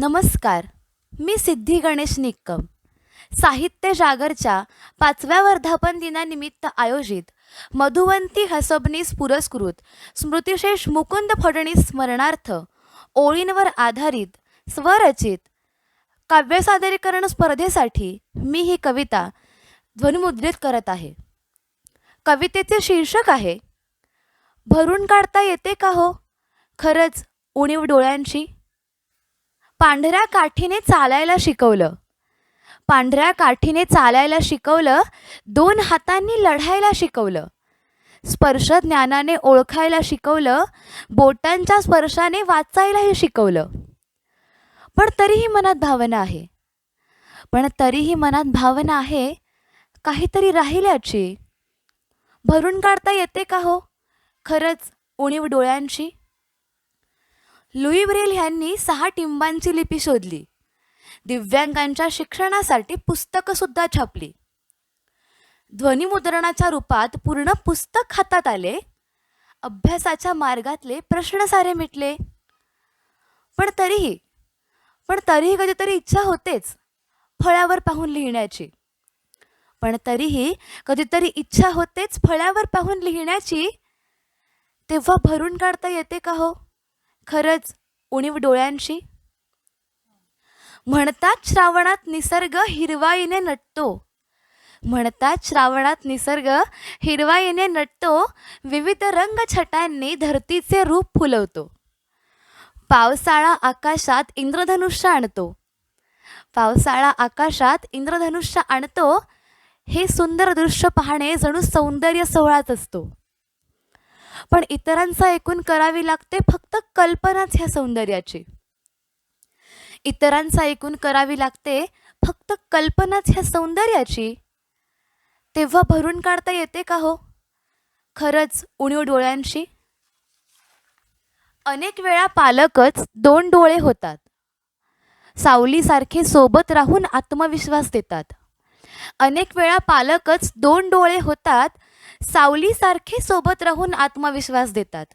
नमस्कार. मी सिद्धी गणेश निक्कम. साहित्य जागरच्या पाचव्या वर्धापन दिनानिमित्त आयोजित मधुवंती हसबनीस पुरस्कृत स्मृतिशेष मुकुंद फडणीस स्मरणार्थ ओळींवर आधारित स्वरचित काव्य सादरीकरण स्पर्धेसाठी मी ही कविता ध्वनिमुद्रित करत आहे. कवितेचे शीर्षक आहे भरून काढता येते का हो? खरंच उणीव डोळ्यांची पांढऱ्या काठीने चालायला शिकवलं. पांढऱ्या काठीने चालायला शिकवलं दोन हातांनी लढायला शिकवलं. स्पर्श ज्ञानाने ओळखायला शिकवलं बोटांच्या स्पर्शाने वाचायलाही शिकवलं. पण तरीही मनात भावना आहे. पण तरीही मनात भावना आहे काहीतरी राहिल्याची. भरून काढता येते का हो? खरंच उणीव डोळ्यांची. लुई ब्रेल ह्यांनी सहा टिंबांची लिपी शोधली. दिव्यांगांच्या शिक्षणासाठी पुस्तकंसुद्धा छापली. ध्वनिमुद्रणाच्या रूपात पूर्ण पुस्तक हातात आले. अभ्यासाच्या मार्गातले प्रश्न सारे मिटले. पण तरीही पण तरीही कधीतरी इच्छा होतेच फळ्यावर पाहून लिहिण्याची. पण तरीही कधीतरी इच्छा होतेच फळ्यावर पाहून लिहिण्याची. तेव्हा भरून काढता येते का हो? खरंच उणीव डोळ्यांशी? म्हणतात श्रावणात निसर्ग हिरवाईने नटतो. म्हणतात श्रावणात निसर्ग हिरवाईने नटतो विविध रंग छटांनी धरतीचे रूप फुलवतो. पावसाळा आकाशात इंद्रधनुष्य आणतो. पावसाळा आकाशात इंद्रधनुष्य आणतो हे सुंदर दृश्य पाहणे जणू सौंदर्य सोहळाच असतो. पण इतरांचं ऐकून करावी लागते फक्त कल्पनाच ह्या सौंदर्याची. इतरांचं ऐकून करावी लागते फक्त कल्पनाच ह्या सौंदर्याची. तेव्हा भरून काढता येते का हो? खरंच उणीव डोळ्यांशी? अनेक वेळा पालकच दोन डोळे होतात. सावलीसारखे सोबत राहून आत्मविश्वास देतात. अनेक वेळा पालकच दोन डोळे होतात सावलीसारखे सोबत राहून आत्मविश्वास देतात.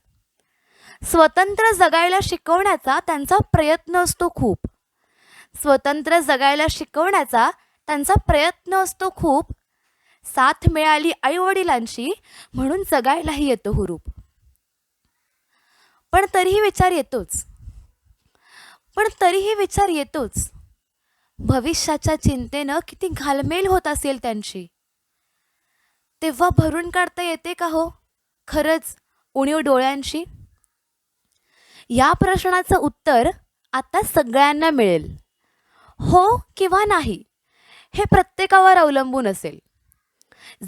स्वतंत्र जगायला शिकवण्याचा त्यांचा प्रयत्न असतो खूप. स्वतंत्र जगायला शिकवण्याचा त्यांचा प्रयत्न असतो खूप. साथ मिळाली आईवडिलांशी म्हणून जगायलाही येतो हो हुरूप पण तरीही विचार येतोच. पण तरीही विचार येतोच. भविष्याच्या चिंतेनं किती घालमेल होत असेल त्यांची. तेव्हा भरून काढता येते का हो? खरंच उणीव डोळ्यांशी? या प्रश्नाचं उत्तर आता सगळ्यांना मिळेल. हो किंवा नाही हे प्रत्येकावर अवलंबून असेल.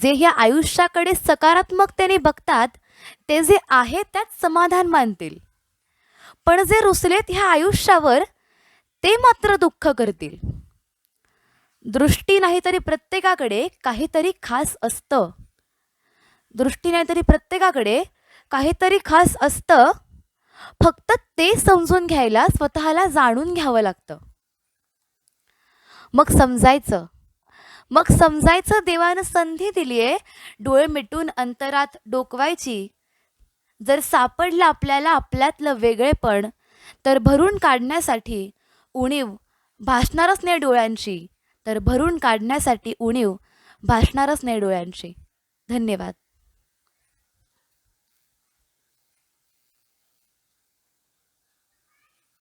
जे ह्या आयुष्याकडे सकारात्मकतेने बघतात ते जे आहे त्यात समाधान मानतील. पण जे रुसलेत ह्या आयुष्यावर ते मात्र दुःख करतील. दृष्टी नाही तरी प्रत्येकाकडे काहीतरी खास असतं. दृष्टी नाही तरी प्रत्येकाकडे काहीतरी खास असतं. फक्त ते समजून घ्यायला स्वतःला जाणून घ्यावं लागतं. मग समजायचं. मग समजायचं देवानं संधी दिली आहे डोळे मिटून अंतरात डोकवायची. जर सापडलं आपल्याला आपल्यातलं वेगळेपण तर भरून काढण्यासाठी उणीव भासणारच नाही डोळ्यांची. तर भरून काढण्यासाठी उणीव भासणारच नाही डोळ्यांची. धन्यवाद.